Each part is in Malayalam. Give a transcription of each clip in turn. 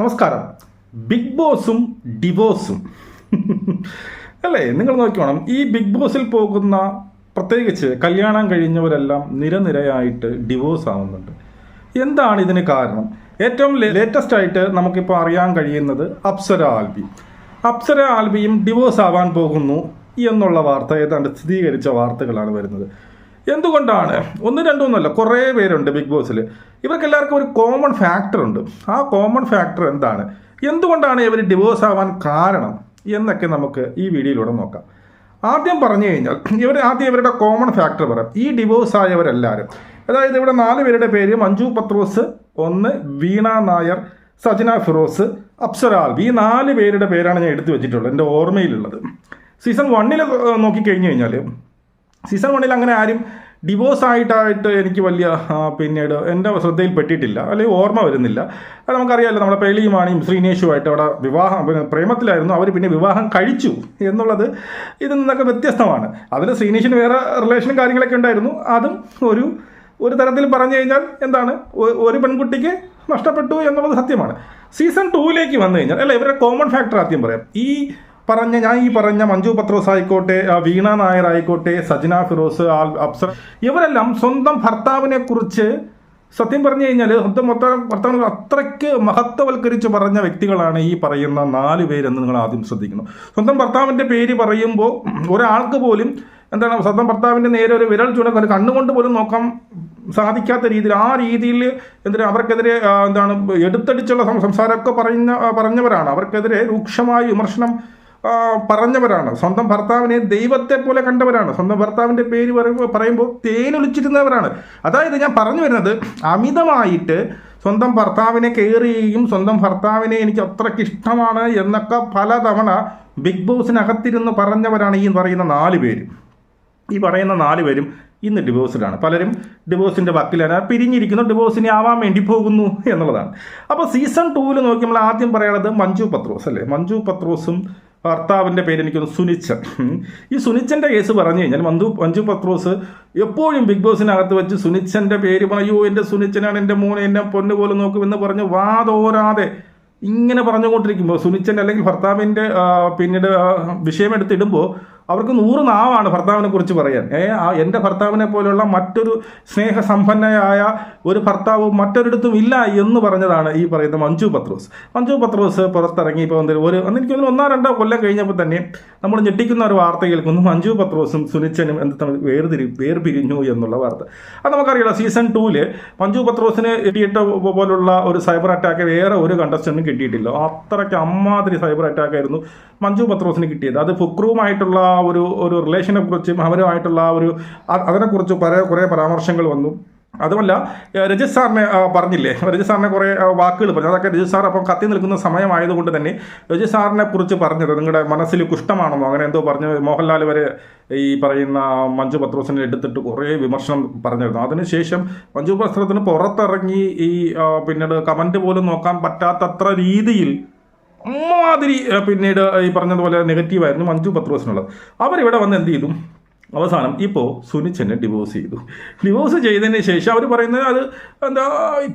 നമസ്കാരം. ബിഗ് ബോസും ഡിവോഴ്സും. അല്ലേ നിങ്ങൾ നോക്കിക്കോണം. ഈ ബിഗ് ബോസിൽ പോകുന്ന പ്രത്യേകിച്ച് കല്യാണം കഴിഞ്ഞവരെല്ലാം നിരനിരയായിട്ട് ഡിവോഴ്സ് ആവുന്നുണ്ട്. എന്താണ് ഇതിന് കാരണം? ഏറ്റവും ലേറ്റസ്റ്റ് ആയിട്ട് നമുക്കിപ്പോൾ അറിയാൻ കഴിയുന്നത് അപ്സര ആൽബി. അപ്സര ആൽബിയും ഡിവോഴ്സ് ആവാൻ പോകുന്നു എന്നുള്ള വാർത്ത ഏതാണ്ട് സ്ഥിരീകരിച്ച വാർത്തകളാണ് വരുന്നത്. എന്തുകൊണ്ടാണ്? ഒന്ന് രണ്ടുമൊന്നുമല്ല കുറേ പേരുണ്ട് ബിഗ് ബോസിൽ. ഇവർക്ക് എല്ലാവർക്കും ഒരു കോമൺ ഫാക്ടർ ഉണ്ട്. ആ കോമൺ ഫാക്ടർ എന്താണ്? എന്തുകൊണ്ടാണ് ഇവർ ഡിവോഴ്സ് ആവാൻ കാരണം? എന്നൊക്കെ നമുക്ക് ഈ വീഡിയോയിലൂടെ നോക്കാം. ആദ്യം പറഞ്ഞു കഴിഞ്ഞാൽ ഇവർ ആദ്യം ഇവരുടെ കോമൺ ഫാക്ടർ പറയാം ഈ ഡിവോഴ്സ് ആയവരെല്ലാവരും അതായത് ഇവിടെ നാല് പേരുടെ പേര് മഞ്ജു പത്രോസ് ഒന്ന് വീണ നായർ സജന ഫിറോസ് അപ്സര ആൽബി ഈ നാല് പേരുടെ പേരാണ് ഞാൻ എടുത്തു വെച്ചിട്ടുള്ളത് എന്റെ ഓർമ്മയിലുള്ളത്. സീസൺ വണ്ണിൽ നോക്കിക്കഴിഞ്ഞു കഴിഞ്ഞാൽ സീസൺ വണ്ണിൽ അങ്ങനെ ആരും ഡിവോഴ്സ് ആയിട്ടായിട്ട് എനിക്ക് വലിയ പിന്നീട് എന്റെ ശ്രദ്ധയിൽ പെട്ടിട്ടില്ല അല്ലെങ്കിൽ ഓർമ്മ വരുന്നില്ല. അത് നമുക്കറിയാമല്ലോ നമ്മുടെ പേളിയുമാണിയും ശ്രീനേഷുമായിട്ട് അവിടെ വിവാഹം പിന്നെ പ്രേമത്തിലായിരുന്നു. അവർ പിന്നെ വിവാഹം കഴിച്ചു എന്നുള്ളത് ഇതിൽ നിന്നൊക്കെ വ്യത്യസ്തമാണ്. അതിൽ ശ്രീനേഷിന് വേറെ റിലേഷനും കാര്യങ്ങളൊക്കെ ഉണ്ടായിരുന്നു. അതും ഒരു ഒരു തരത്തിൽ പറഞ്ഞു കഴിഞ്ഞാൽ എന്താണ് ഒരു പെൺകുട്ടിക്ക് നഷ്ടപ്പെട്ടു എന്നുള്ളത് സത്യമാണ്. സീസൺ ടൂവിലേക്ക് വന്നു കഴിഞ്ഞാൽ അല്ല ഇവരുടെ കോമൺ ഫാക്ടർ ആദ്യം പറയാം. ഈ പറഞ്ഞ ഞാൻ ഈ പറഞ്ഞ മഞ്ജു പത്രോസ് ആയിക്കോട്ടെ വീണ നായർ ആയിക്കോട്ടെ സജന ഫിറോസ് അബ്സർ ഇവരെല്ലാം സ്വന്തം ഭർത്താവിനെ കുറിച്ച് സത്യം പറഞ്ഞു കഴിഞ്ഞാൽ സ്വന്തം മൊത്തം ഭർത്താവിനെ അത്രയ്ക്ക് മഹത്വവൽക്കരിച്ച് പറഞ്ഞ വ്യക്തികളാണ് ഈ പറയുന്ന നാല് പേരെന്ന് നിങ്ങൾ ആദ്യം ശ്രദ്ധിക്കുന്നു സ്വന്തം ഭർത്താവിന്റെ പേര് പറയുമ്പോൾ ഒരാൾക്ക് പോലും എന്താണ് സ്വന്തം ഭർത്താവിന്റെ നേരെ ഒരു വിരൽ ചൂണ്ട ഒരു കണ്ണുകൊണ്ട് പോലും നോക്കാൻ സാധിക്കാത്ത രീതിയിൽ ആ രീതിയിൽ എന്തിനാ അവർക്കെതിരെ എന്താണ് എടുത്തടിച്ചുള്ള സംസാരമൊക്കെ പറഞ്ഞ പറഞ്ഞവരാണ്. അവർക്കെതിരെ രൂക്ഷമായ വിമർശനം പറഞ്ഞവരാണ്. സ്വന്തം ഭർത്താവിനെ ദൈവത്തെ പോലെ കണ്ടവരാണ്. സ്വന്തം ഭർത്താവിന്റെ പേര് പറയുമ്പോൾ പറയുമ്പോൾ തേനൊലിച്ചിരുന്നവരാണ്. അതായത് ഞാൻ പറഞ്ഞു വരുന്നത് അമിതമായിട്ട് സ്വന്തം ഭർത്താവിനെ കെയർ ചെയ്യുകയും സ്വന്തം ഭർത്താവിനെ എനിക്ക് അത്രയ്ക്ക് ഇഷ്ടമാണ് എന്നൊക്കെ പലതവണ ബിഗ് ബോസിനകത്തിരുന്ന് പറഞ്ഞവരാണ് ഈ പറയുന്ന നാല് പേര്. ഈ പറയുന്ന നാല് പേരും ഇന്ന് ഡിവോഴ്സിലാണ്. പലരും ഡിവോഴ്സിന്റെ വക്കിലാണ്. പിരിഞ്ഞിരിക്കുന്നു ഡിവോഴ്സിനെ ആവാൻ വേണ്ടി പോകുന്നു എന്നുള്ളതാണ്. അപ്പോൾ സീസൺ ടൂവിൽ നോക്കി നമ്മൾ ആദ്യം പറയുന്നത് മഞ്ജു പത്രോസ് അല്ലേ? മഞ്ജു പത്രോസും ഭർത്താവിന്റെ പേര് എനിക്കൊന്ന് സുനിച്ചൻ. ഈ സുനിച്ചന്റെ കേസ് പറഞ്ഞു കഴിഞ്ഞാൽ മഞ്ജു മഞ്ജു പത്രോസ് എപ്പോഴും ബിഗ് ബോസിനകത്ത് വെച്ച് സുനിച്ചന്റെ പേര് പറയൂ എന്റെ സുനിച്ചനാണ് എന്റെ മോനെ എന്നെ പൊന്നു പോലെ നോക്കുമെന്ന് പറഞ്ഞ് വാതോരാതെ ഇങ്ങനെ പറഞ്ഞുകൊണ്ടിരിക്കുമ്പോൾ സുനിച്ചന്റെ അല്ലെങ്കിൽ ഭർത്താവിന്റെ പിന്നീട് വിഷയമെടുത്തിടുമ്പോൾ അവർക്ക് നൂറ് നാവാണ് ഭർത്താവിനെ കുറിച്ച് പറയാൻ. ഏ എന്റെ ഭർത്താവിനെ പോലെയുള്ള മറ്റൊരു സ്നേഹസമ്പന്നയായ ഒരു ഭർത്താവ് മറ്റൊരിടത്തും ഇല്ല എന്ന് പറഞ്ഞതാണ് ഈ പറയുന്ന മഞ്ജു പത്രോസ്. മഞ്ജു പത്രോസ് പുറത്തിറങ്ങി ഇപ്പോൾ എന്തൊരു ഒരു എനിക്ക് തോന്നുന്നു ഒന്നോ രണ്ടോ കൊല്ലം കഴിഞ്ഞപ്പോൾ തന്നെ നമ്മൾ ഞെട്ടിക്കുന്ന ഒരു വാർത്ത കേൾക്കുന്നു. മഞ്ജു പത്രോസും സുനിച്ചനും എന്ത് തമ്മിൽ വേർതിരി വേർപിരിഞ്ഞു എന്നുള്ള വാർത്ത. അത് നമുക്കറിയാം സീസൺ ടൂവിൽ മഞ്ജു പത്രോസിന് കിട്ടിയിട്ട് പോലുള്ള ഒരു സൈബർ അറ്റാക്ക് വേറെ ഒരു കണ്ടസ്റ്റന്റും കിട്ടിയിട്ടില്ല. അത്രയ്ക്ക് അമ്മാതിരി സൈബർ അറ്റാക്ക് ആയിരുന്നു മഞ്ജു പത്രോസിന് കിട്ടിയത്. അത് ഫുക്രുവുമായിട്ടുള്ള ആ ഒരു ഒരു റിലേഷനെ കുറിച്ചും അവരുമായിട്ടുള്ള ആ ഒരു അതിനെക്കുറിച്ച് പല കുറേ പരാമർശങ്ങൾ വന്നു. അതുമല്ല രജിത് സാറിനെ പറഞ്ഞില്ലേ? രജിത് സാറിനെ കുറേ വാക്കുകൾ പറഞ്ഞു. അതൊക്കെ രജിത് സാർ അപ്പം കത്തി നിൽക്കുന്ന സമയമായതുകൊണ്ട് തന്നെ രജിത് സാറിനെ കുറിച്ച് പറഞ്ഞത് നിങ്ങളുടെ മനസ്സിൽ കുഷ്ടമാണെന്നോ അങ്ങനെ എന്തോ പറഞ്ഞു മോഹൻലാൽ വരെ ഈ പറയുന്ന മഞ്ജു പത്രോസിനെ എടുത്തിട്ട് കുറേ വിമർശനം പറഞ്ഞിരുന്നു. അതിനുശേഷം മഞ്ജു പത്രത്തിന് പുറത്തിറങ്ങി ഈ പിന്നീട് കമന്റ് പോലും നോക്കാൻ പറ്റാത്തത്ര രീതിയിൽ അമ്മാതിരി പിന്നീട് ഈ പറഞ്ഞതുപോലെ നെഗറ്റീവായിരുന്നു മഞ്ജു പത്രോസിനുള്ളത്. അവരിവിടെ വന്ന് എന്ത് ചെയ്തു? അവസാനം ഇപ്പോൾ സുനിച്ചനെ ഡിവോഴ്സ് ചെയ്തു. ഡിവോഴ്സ് ചെയ്തതിന് ശേഷം അവർ പറയുന്നത് അത് എന്താ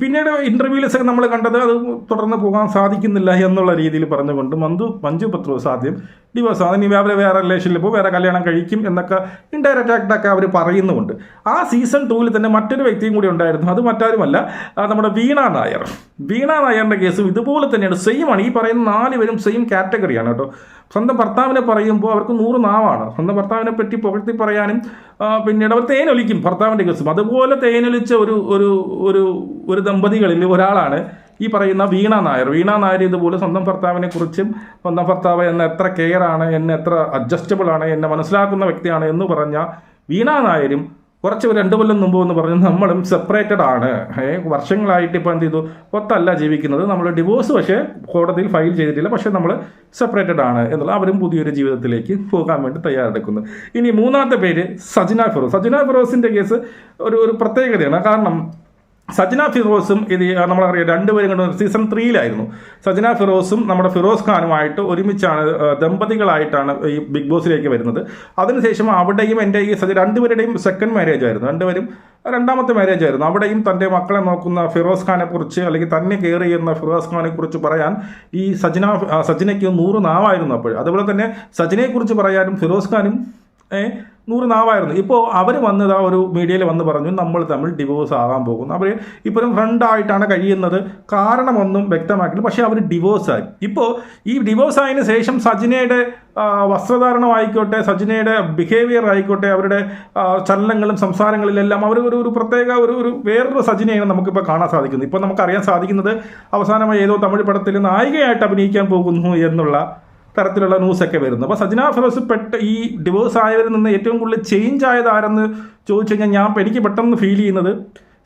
പിന്നീട് ഇന്റർവ്യൂവിലൊക്കെ നമ്മൾ കണ്ടത് അത് തുടർന്ന് പോകാൻ സാധിക്കുന്നില്ല എന്നുള്ള രീതിയിൽ പറഞ്ഞുകൊണ്ട് മഞ്ജു മഞ്ജു പത്രോസ് ആദ്യം ഡിവോഴ്സ് അതിന് അവരെ വേറെ റിലേഷനിൽ പോകും വേറെ കല്യാണം കഴിക്കും എന്നൊക്കെ ഇൻഡയറക്റ്റ് ആയിട്ടൊക്കെ അവർ പറയുന്നുമുണ്ട്. ആ സീസൺ ടൂവിൽ തന്നെ മറ്റൊരു വ്യക്തിയും കൂടി ഉണ്ടായിരുന്നു. അത് മറ്റാരുമല്ല നമ്മുടെ വീണ നായർ. വീണ നായറിന്റെ കേസും ഇതുപോലെ തന്നെയാണ്. സെയിമാണ് ഈ പറയുന്ന നാല് പേരും സെയിം കാറ്റഗറിയാണ് കേട്ടോ. സ്വന്തം ഭർത്താവിനെ പറയുമ്പോൾ അവർക്ക് നൂറ് നാവാണ്. സ്വന്തം ഭർത്താവിനെ പറ്റി പുകഴ്ത്തി പറയാനും പിന്നീട് അവർ തേനൊലിക്കും ഭർത്താവിന്റെ കേസും അതുപോലെ തേനൊലിച്ച ഒരു ഒരു ഒരു ഒരു ദമ്പതികളിൽ ഒരാളാണ് ഈ പറയുന്ന വീണ നായർ. വീണ നായർ ഇതുപോലെ സ്വന്തം ഭർത്താവിനെ കുറിച്ചും സ്വന്തം ഭർത്താവ് എന്നെ എത്ര കെയർ ആണ് എന്നെ എത്ര അഡ്ജസ്റ്റബിൾ ആണ് എന്നെ മനസ്സിലാക്കുന്ന വ്യക്തിയാണ് എന്ന് പറഞ്ഞ വീണ നായരും കുറച്ച് രണ്ട് കൊല്ലം മുമ്പ് എന്ന് പറഞ്ഞു നമ്മളും സെപ്പറേറ്റഡ് ആണ്. വർഷങ്ങളായിട്ട് ഇപ്പോൾ എന്ത് ചെയ്തു? ഒത്തല്ല ജീവിക്കുന്നത്. നമ്മൾ ഡിവോഴ്സ് പക്ഷേ കോടതിയിൽ ഫയൽ ചെയ്തിട്ടില്ല. പക്ഷേ നമ്മൾ സെപ്പറേറ്റഡ് ആണ് എന്നുള്ള അവരും പുതിയൊരു ജീവിതത്തിലേക്ക് പോകാൻ വേണ്ടി തയ്യാറെടുക്കുന്നു. ഇനി മൂന്നാമത്തെ പേര് സജിന ഫിറോസ്. സജിന ഫിറോസിന്റെ കേസ് ഒരു ഒരു പ്രത്യേകതയാണ്. കാരണം സജന ഫിറോസും ഇത് നമ്മളറിയാം രണ്ടുപേരും കണ്ടു സീസൺ ത്രീയിലായിരുന്നു സജന ഫിറോസും നമ്മുടെ ഫിറോസ് ഖാനുമായിട്ട് ഒരുമിച്ചാണ് ദമ്പതികളായിട്ടാണ് ഈ ബിഗ് ബോസിലേക്ക് വരുന്നത്. അതിനുശേഷം അവിടെയും എന്റെ ഈ സജ രണ്ടുപേരുടെയും സെക്കൻഡ് മാരേജ് ആയിരുന്നു. രണ്ടുപേരും രണ്ടാമത്തെ മാരേജ് ആയിരുന്നു. അവിടെയും തന്റെ മക്കളെ നോക്കുന്ന ഫിറോസ് ഖാനെ കുറിച്ച് അല്ലെങ്കിൽ തന്നെ കെയർ ചെയ്യുന്ന ഫിറോസ് ഖാനെ കുറിച്ച് പറയാൻ ഈ സജന സജിനയ്ക്ക് നൂറ് നാവായിരുന്നു അപ്പോൾ. അതുപോലെ തന്നെ സജനയെ കുറിച്ച് പറയാനും ഫിറോസ് ഖാനും നൂറ് നാവായിരുന്നു. ഇപ്പോൾ അവർ വന്നത് ആ ഒരു മീഡിയയിൽ വന്ന് പറഞ്ഞു നമ്മൾ തമ്മിൽ ഡിവോഴ്സ് ആകാൻ പോകുന്നു. അവർ ഇപ്പോഴും ഫ്രണ്ടായിട്ടാണ് കഴിയുന്നത്. കാരണമൊന്നും വ്യക്തമാക്കില്ല പക്ഷേ അവർ ഡിവോഴ്സ് ആയി. ഇപ്പോൾ ഈ ഡിവോഴ്സ് ആയതിനു ശേഷം സജിനയുടെ വസ്ത്രധാരണം ആയിക്കോട്ടെ സജിനയുടെ ബിഹേവിയർ ആയിക്കോട്ടെ അവരുടെ ചലനങ്ങളും സംസാരങ്ങളിലെല്ലാം അവർ ഒരു ഒരു പ്രത്യേക ഒരു ഒരു വേറൊരു സജിനയാണ് നമുക്കിപ്പോൾ കാണാൻ സാധിക്കുന്നത്. ഇപ്പോൾ നമുക്കറിയാൻ സാധിക്കുന്നത് അവസാനമായി ഏതോ തമിഴ് പടത്തിൽ നായികയായിട്ട് അഭിനയിക്കാൻ പോകുന്നു എന്നുള്ള തരത്തിലുള്ള ന്യൂസൊക്കെ വരുന്നു. അപ്പോൾ സജന ഫിറോസ് പെട്ട ഈ ഡിവോഴ്സ് ആയവരിൽ നിന്ന് ഏറ്റവും കൂടുതൽ ചേഞ്ച് ആയത് ആരെന്ന് ചോദിച്ചു കഴിഞ്ഞാൽ ഞാൻ എനിക്ക് പെട്ടെന്ന് ഫീൽ ചെയ്യുന്നത്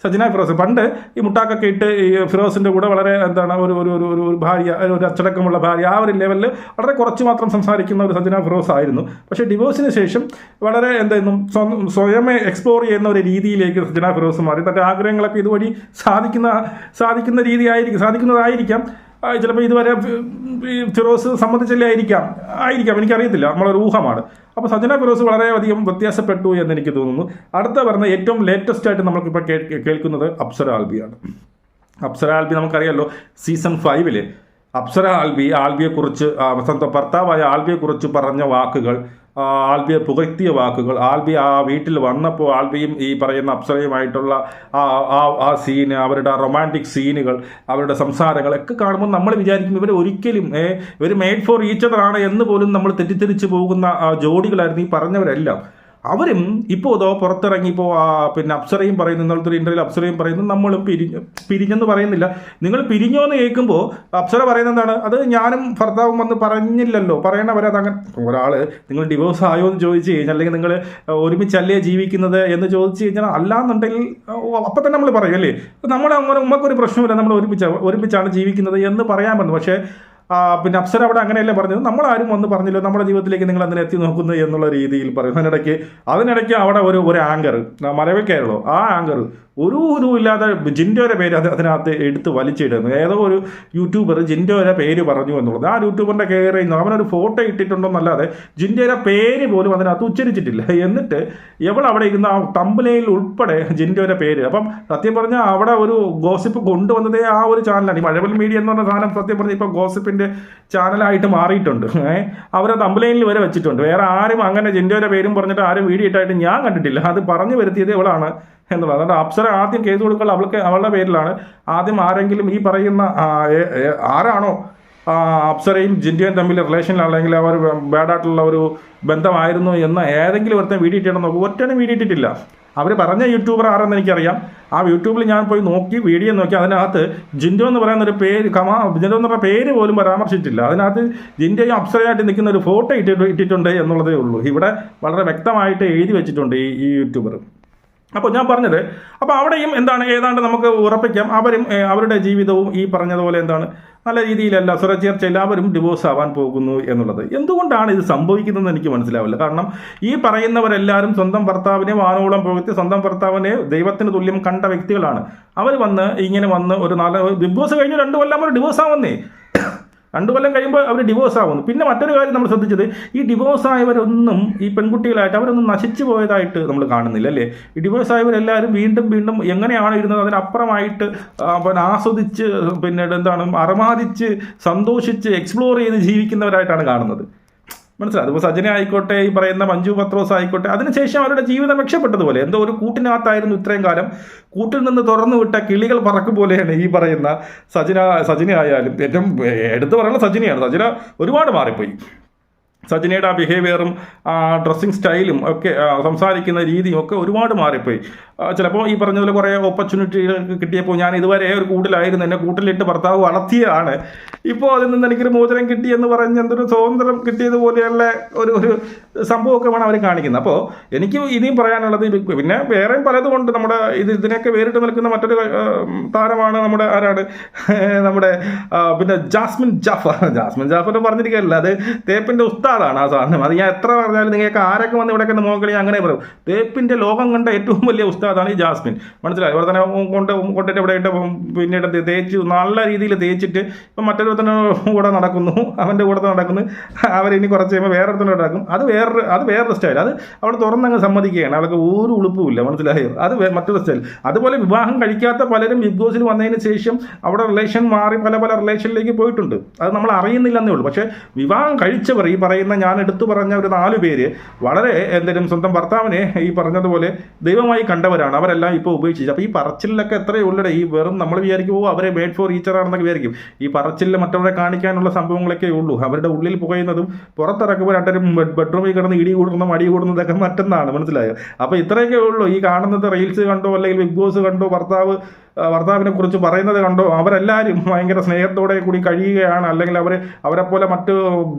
സജന ഫിറോസ്. പണ്ട് ഈ മുട്ടാക്കൊക്കെ ഇട്ട് ഈ ഫിറോസിന്റെ കൂടെ വളരെ എന്താണ് ഒരു ഒരു ഒരു ഒരു ഭാര്യ ഒരു അച്ചടക്കമുള്ള ഭാര്യ ആ ഒരു ലെവലിൽ വളരെ കുറച്ച് മാത്രം സംസാരിക്കുന്ന ഒരു സജന ഫിറോസ് ആയിരുന്നു. പക്ഷേ ഡിവോഴ്സിന് ശേഷം വളരെ എന്തായിരുന്നു സ്വ- സ്വയമേ എക്സ്പ്ലോർ ചെയ്യുന്ന ഒരു രീതിയിലേക്ക് സജന ഫിറോസ് മാറി. തന്റെ ആഗ്രഹങ്ങളൊക്കെ ഇതുവഴി സാധിക്കുന്ന സാധിക്കുന്ന രീതിയായിരിക്കും സാധിക്കുന്നതായിരിക്കാം. ചിലപ്പോൾ ഇതുവരെ ഈ ഫിറോസ് സംബന്ധിച്ചല്ലേ ആയിരിക്കാം. ആയിരിക്കാം എനിക്കറിയത്തില്ല. നമ്മളൊരു ഊഹമാണ്. അപ്പോൾ സജന ഫിറോസ് വളരെയധികം വ്യത്യാസപ്പെട്ടു എന്ന് എനിക്ക് തോന്നുന്നു. അടുത്ത പറഞ്ഞ ഏറ്റവും ലേറ്റസ്റ്റ് ആയിട്ട് നമ്മൾക്കിപ്പോൾ കേൾക്കുന്നത് അപ്സര ആൽബിയാണ്. അപ്സര ആൽബി നമുക്കറിയാമല്ലോ സീസൺ ഫൈവിൽ അപ്സര ആൽബി ആൽബിയെക്കുറിച്ച് സ്വന്തം ഭർത്താവായ ആൽബിയെക്കുറിച്ച് പറഞ്ഞ വാക്കുകൾ ആൽബിയെ പുകഴ്ത്തിയ വാക്കുകൾ. ആൽബി ആ വീട്ടിൽ വന്നപ്പോൾ ആൽബിയും ഈ പറയുന്ന അപ്സരയുമായിട്ടുള്ള ആ ആ ആ സീന് അവരുടെ ആ റൊമാന്റിക് സീനുകൾ അവരുടെ സംസാരങ്ങളൊക്കെ കാണുമ്പോൾ നമ്മൾ വിചാരിക്കും ഇവർ ഒരിക്കലും ഇവർ മെയ്ഡ് ഫോർ ഈച്ചതറാണ് എന്ന് പോലും നമ്മൾ തെറ്റിദ്ധരിച്ച് പോകുന്ന ആ, ജോഡികളായിരുന്നു ഈ പറഞ്ഞവരെല്ലാം. അവരും ഇപ്പോൾ ഇതോ പുറത്തിറങ്ങി ഇപ്പോൾ പിന്നെ അപ്സറയും പറയുന്നു ഇന്നലത്തെ ഒരു അപ്സറയും പറയുന്നു നമ്മളും പിരിഞ്ഞു പിരിഞ്ഞെന്ന് പറയുന്നില്ല. നിങ്ങൾ പിരിഞ്ഞോ എന്ന് കേൾക്കുമ്പോൾ അപ്സര പറയുന്നത് എന്താണ്? അത് ഞാനും ഭർത്താവും വന്ന് പറഞ്ഞില്ലല്ലോ. പറയണവരത് അങ്ങനെ ഒരാൾ നിങ്ങൾ ഡിവോഴ്സ് ആയോ എന്ന് ചോദിച്ചു കഴിഞ്ഞാൽ അല്ലെങ്കിൽ നിങ്ങൾ ഒരുമിച്ചല്ലേ ജീവിക്കുന്നത് എന്ന് ചോദിച്ചു കഴിഞ്ഞാൽ അല്ലാന്നുണ്ടെങ്കിൽ അപ്പം തന്നെ നമ്മൾ പറയും അല്ലേ? നമ്മൾ അങ്ങനെ ഉമ്മക്കൊരു പ്രശ്നമില്ല നമ്മൾ ഒരുമിച്ച് ഒരുമിച്ചാണ് ജീവിക്കുന്നത് എന്ന് പറയാൻ പറ്റും. പക്ഷേ പിന്നെ അപ്സര അവിടെ അങ്ങനെയല്ലേ പറഞ്ഞത്? നമ്മളാരും വന്ന് പറഞ്ഞില്ല നമ്മുടെ ജീവിതത്തിലേക്ക് നിങ്ങൾ അതിനെ എത്തി നോക്കുന്നു? എന്നുള്ള രീതിയിൽ പറയും. അതിനിടയ്ക്ക് അതിനിടയ്ക്ക് അവിടെ ഒരു ഒരു ആങ്കർ മലവേ കേരളോ ആ ആങ്കർ ഒരു ഇതും ഇല്ലാതെ ജിൻഡോയുടെ പേര് അത് അതിനകത്ത് എടുത്ത് വലിച്ചിടുന്നു. ഏതോ ഒരു യൂട്യൂബർ ജിൻഡോയുടെ പേര് പറഞ്ഞു എന്നുള്ളത്. ആ യൂട്യൂബറിന്റെ കെയർ ചെയ്യുന്നു അവനൊരു ഫോട്ടോ ഇട്ടിട്ടുണ്ടോന്നല്ലാതെ ജിൻഡോയുടെ പേര് പോലും അതിനകത്ത് ഉച്ചരിച്ചിട്ടില്ല. എന്നിട്ട് എവൾ അവിടെ ഇരുന്ന ആ തമ്പലയിൽ ഉൾപ്പെടെ ജിൻഡോയുടെ പേര്. അപ്പം സത്യം പറഞ്ഞാൽ അവിടെ ഒരു ഗോസിപ്പ് കൊണ്ടുവന്നതേ ആ ഒരു ചാനലാണ് ഈ മഴവൽ മീഡിയ എന്ന് പറഞ്ഞ സാധനം സത്യം പറഞ്ഞാൽ ഇപ്പോൾ ഗോസിപ്പിന്റെ ചാനലായിട്ട് മാറിയിട്ടുണ്ട്. ഏഹ് അവരെ തമ്പലൈനിൽ വരെ വെച്ചിട്ടുണ്ട്. വേറെ ആരും അങ്ങനെ ജിൻഡോയുടെ പേരും പറഞ്ഞിട്ട് ആരും വീഡിയോ ഇട്ടായിട്ട് ഞാൻ കണ്ടിട്ടില്ല. അത് പറഞ്ഞു വരുത്തിയത് ഇവളാണ് എന്നുള്ളത്. അതുകൊണ്ട് അപ്സര ആദ്യം കേസ് കൊടുക്കുക അവൾക്ക് അവളുടെ പേരിലാണ്. ആദ്യം ആരെങ്കിലും ഈ പറയുന്ന ആരാണോ അപ്സരയും ജിൻഡിയും തമ്മിൽ റിലേഷനിലാണെങ്കിൽ അവർ ബാഡായിട്ടുള്ള ഒരു ബന്ധമായിരുന്നു എന്ന് ഏതെങ്കിലും ഒരുത്തൻ വീഡിയോ ഇട്ടിട്ടുണ്ടോ ഒറ്റനും വീഡിയോ ഇട്ടിട്ടില്ല. അവർ പറഞ്ഞ യൂട്യൂബർ ആരെന്ന് എനിക്കറിയാം. ആ യൂട്യൂബിൽ ഞാൻ പോയി നോക്കി വീഡിയോ നോക്കി അതിനകത്ത് ജിൻഡോ എന്ന് പറയുന്ന ഒരു പേര് കമാ ജിൻഡോ എന്ന് പറയുന്ന പേര് പോലും പരാമർശിച്ചിട്ടില്ല. അതിനകത്ത് ജിൻഡോയും അപ്സരയായിട്ട് നിൽക്കുന്ന ഒരു ഫോട്ടോ ഇട്ടിട്ട് ഇട്ടിട്ടുണ്ട് എന്നുള്ളതേ ഉള്ളൂ. ഇവിടെ വളരെ വ്യക്തമായിട്ട് എഴുതി വെച്ചിട്ടുണ്ട് ഈ ഈ യൂട്യൂബർ. അപ്പോൾ ഞാൻ പറഞ്ഞത് അപ്പോൾ അവിടെയും എന്താണ് ഏതാണ്ട് നമുക്ക് ഉറപ്പിക്കാം. അവരും അവരുടെ ജീവിതവും ഈ പറഞ്ഞതുപോലെ എന്താണ് നല്ല രീതിയിലല്ല സുരചേർച്ച എല്ലാവരും ഡിവോഴ്സ് ആവാൻ പോകുന്നു എന്നുള്ളത്. എന്തുകൊണ്ടാണ് ഇത് സംഭവിക്കുന്നതെന്ന് എനിക്ക് മനസ്സിലാവില്ല. കാരണം ഈ പറയുന്നവരെല്ലാവരും സ്വന്തം ഭർത്താവിനെ വാനോളം പുകഴ്ത്തി സ്വന്തം ഭർത്താവിനെ ദൈവത്തിന് തുല്യം കണ്ട വ്യക്തികളാണ്. അവർ വന്ന് ഇങ്ങനെ വന്ന് ഒരു നാല് ഡിവോഴ്സ് കഴിഞ്ഞ് രണ്ട് കൊല്ലം അവർ ഡിവോഴ്സ് ആവുന്നേ. രണ്ടു കൊല്ലം കഴിയുമ്പോൾ അവർ ഡിവോഴ്സ് ആവുന്നു. പിന്നെ മറ്റൊരു കാര്യം നമ്മൾ ശ്രദ്ധിച്ചത് ഈ ഡിവോഴ്സ് ആയവരൊന്നും ഈ പെൺകുട്ടികളായിട്ട് അവരൊന്നും നശിച്ചു പോയതായിട്ട് നമ്മൾ കാണുന്നില്ല അല്ലേ? ഈ ഡിവോഴ്സ് ആയവരെല്ലാവരും വീണ്ടും വീണ്ടും എങ്ങനെയാണ് ഇരുന്നത്? അതിനപ്പുറമായിട്ട് പിന്നെ ആസ്വദിച്ച് പിന്നെ എന്താണ് അറമാദിച്ച് സന്തോഷിച്ച് എക്സ്പ്ലോർ ചെയ്ത് ജീവിക്കുന്നവരായിട്ടാണ് കാണുന്നത്. മനസ്സിലായി? അതിപ്പോൾ സജന ആയിക്കോട്ടെ ഈ പറയുന്ന മഞ്ജു പത്രോസ് ആയിക്കോട്ടെ അതിനുശേഷം അവരുടെ ജീവിതം രക്ഷപ്പെട്ടതുപോലെ എന്തോ ഒരു കൂട്ടിനകത്തായിരുന്നു ഇത്രയും കാലം. കൂട്ടിൽ നിന്ന് തുറന്നു വിട്ട കിളികൾ പറക്കും പോലെയാണ് ഈ പറയുന്ന സജന സജന ആയാലും ഏറ്റവും എടുത്തു പറയുന്ന സജനയാണ് സജന ഒരുപാട് മാറിപ്പോയി. സജിനയുടെ ആ ബിഹേവിയറും ആ ഡ്രസ്സിങ് സ്റ്റൈലും ഒക്കെ സംസാരിക്കുന്ന രീതിയും ഒക്കെ ഒരുപാട് മാറിപ്പോയി. ചിലപ്പോൾ ഈ പറഞ്ഞതുപോലെ കുറേ ഓപ്പർച്യൂണിറ്റികൾ കിട്ടിയപ്പോൾ ഞാൻ ഇതുവരെ ഒരു കൂട്ടിലായിരുന്നു. എന്നെ കൂട്ടിലിട്ട് ഭർത്താവ് വളർത്തിയതാണ്. ഇപ്പോൾ അതിൽ നിന്ന് എനിക്കൊരു മോചനം കിട്ടി എന്ന് പറഞ്ഞ് എന്തൊരു സ്വാതന്ത്ര്യം കിട്ടിയതുപോലെയുള്ള ഒരു ഒരു സംഭവമൊക്കെ വേണം അവർ കാണിക്കുന്നത്. അപ്പോൾ എനിക്ക് ഇനിയും പറയാനുള്ളത് പിന്നെ വേറെയും പലതും ഉണ്ട്. നമ്മുടെ ഇത് ഇതിനൊക്കെ വേറിട്ട് നിൽക്കുന്ന മറ്റൊരു താരമാണ് നമ്മുടെ ആരാണ്? നമ്മുടെ പിന്നെ ജാസ്മിൻ ജാഫർ. ജാസ്മിൻ ജാഫർ പറഞ്ഞിരിക്കുകയല്ല അത് തേപ്പിന്റെ ഉസ്താദ്. ഉസ്താദാണ് ആ സാധനം. അത് ഞാൻ എത്ര പറഞ്ഞാലും നിങ്ങൾക്ക് ആരൊക്കെ വന്ന് ഇവിടെ ഇവിടെയൊക്കെ നോക്കണി അങ്ങനെ പറയും. തേപ്പിന്റെ ലോകം കണ്ട ഏറ്റവും വലിയ ഉസ്താദാണ് ഈ ജാസ്മിൻ. മനസ്സിലായി? ഇവിടെ തന്നെ കൊണ്ട് കൊണ്ടിട്ട് ഇവിടെ ഇട്ട് പിന്നീട് തേച്ച് നല്ല രീതിയിൽ തേച്ചിട്ട് ഇപ്പം മറ്റൊരുത്തന്നെ കൂടെ നടക്കുന്നു. അവന്റെ കൂടെ നടക്കുന്നു. അവരിനി കുറച്ച് കഴിയുമ്പോൾ വേറെ ഒരുത്തന്നെ നടക്കും. അത് വേറൊരു അത് വേറൊരു സ്റ്റൈൽ അത് അവൾ തുറന്നങ്ങ് സമ്മതിക്കുകയാണ്. അവൾക്ക് ഒരു ഉളുപ്പുമില്ല. മനസ്സിലായോ? അത് മറ്റൊരു സ്റ്റൈൽ അതുപോലെ വിവാഹം കഴിക്കാത്ത പലരും ബിഗ് ബോസിൽ വന്നതിന് ശേഷം അവിടെ റിലേഷൻ മാറി പല പല റിലേഷനിലേക്ക് പോയിട്ടുണ്ട്. അത് നമ്മൾ അറിയുന്നില്ലെന്നേ ഉള്ളൂ. പക്ഷേ വിവാഹം കഴിച്ചവർ ഈ പറയുന്ന ഞാൻ എടുത്തു പറഞ്ഞ ഒരു നാല് പേര് വളരെ എന്തെങ്കിലും സ്വന്തം ഭർത്താവിനെ ഈ പറഞ്ഞതുപോലെ ദൈവമായി കണ്ടവരാണ്. അവരെല്ലാം ഇപ്പോൾ ഉപേക്ഷിച്ചു. അപ്പോൾ ഈ പറച്ചിലൊക്കെ എത്രയേ ഉള്ളൂ ഈ വെറും നമ്മൾ വിചാരിക്കും ഓ അവരെ മേഡ് ഫോർ ഈച്ചർ ആണെന്നൊക്കെ വിചാരിക്കും. ഈ പറച്ചിലിൽ മറ്റവരെ കാണിക്കാനുള്ള സംഭവങ്ങളൊക്കെ ഉള്ളൂ. അവരുടെ ഉള്ളിൽ പുകയുന്നതും പുറത്തിറക്കുമ്പോൾ രണ്ടരും ബെഡ്റൂമിൽ കിടന്ന് ഇടി കൂടുന്ന മടി കൂടുന്നതൊക്കെ മറ്റൊന്നാണ്. മനസ്സിലായോ? അപ്പോൾ ഇത്രയൊക്കെ ഉള്ളൂ. ഈ കാണുന്നത് റീൽസ് കണ്ടോ അല്ലെങ്കിൽ ബിഗ് ബോസ് കണ്ടോ ഭർത്താവ് ഭർത്താവിനെ കുറിച്ച് പറയുന്നത് കണ്ടോ? അവരെല്ലാവരും ഭയങ്കര സ്നേഹത്തോടെ കൂടി കഴിയുകയാണ്. അല്ലെങ്കിൽ അവർ അവരെ പോലെ മറ്റ്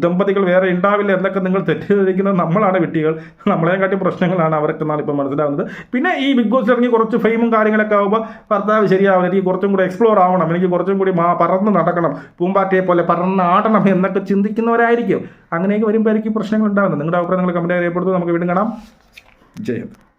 ദമ്പതികൾ വേറെ ഉണ്ടാവില്ല എന്നൊക്കെ നിങ്ങൾ തെറ്റിദ്ധരിക്കുന്നത് നമ്മളാണ് വിട്ടികൾ നമ്മളെ കാട്ടി പ്രശ്നങ്ങളാണ് അവർക്ക് എന്നാണ് ഇപ്പോൾ മനസ്സിലാവുന്നത്. പിന്നെ ഈ ബിഗ് ബോസ് ഇറങ്ങി കുറച്ച് ഫെയിമും കാര്യങ്ങളൊക്കെ ആകുമ്പോൾ ഭർത്താവ് ശരിയാവില്ല എനിക്ക് കുറച്ചും കൂടി എക്സ്പ്ലോർ ആവണം. എനിക്ക് കുറച്ചും കൂടി മാ പറന്ന് നടക്കണം. പൂമ്പാറ്റയെ പോലെ പറന്ന് ആടണം എന്നൊക്കെ ചിന്തിക്കുന്നവരായിരിക്കും. അങ്ങനെയൊക്കെ വരുമ്പോൾ എനിക്ക് പ്രശ്നങ്ങൾ ഉണ്ടാകുന്നത് നിങ്ങളുടെ അഭിപ്രായം നിങ്ങൾ കമന്റ് അറിയപ്പെടുത്തും നമുക്ക് വീണ്ടും കാണാം. ജയം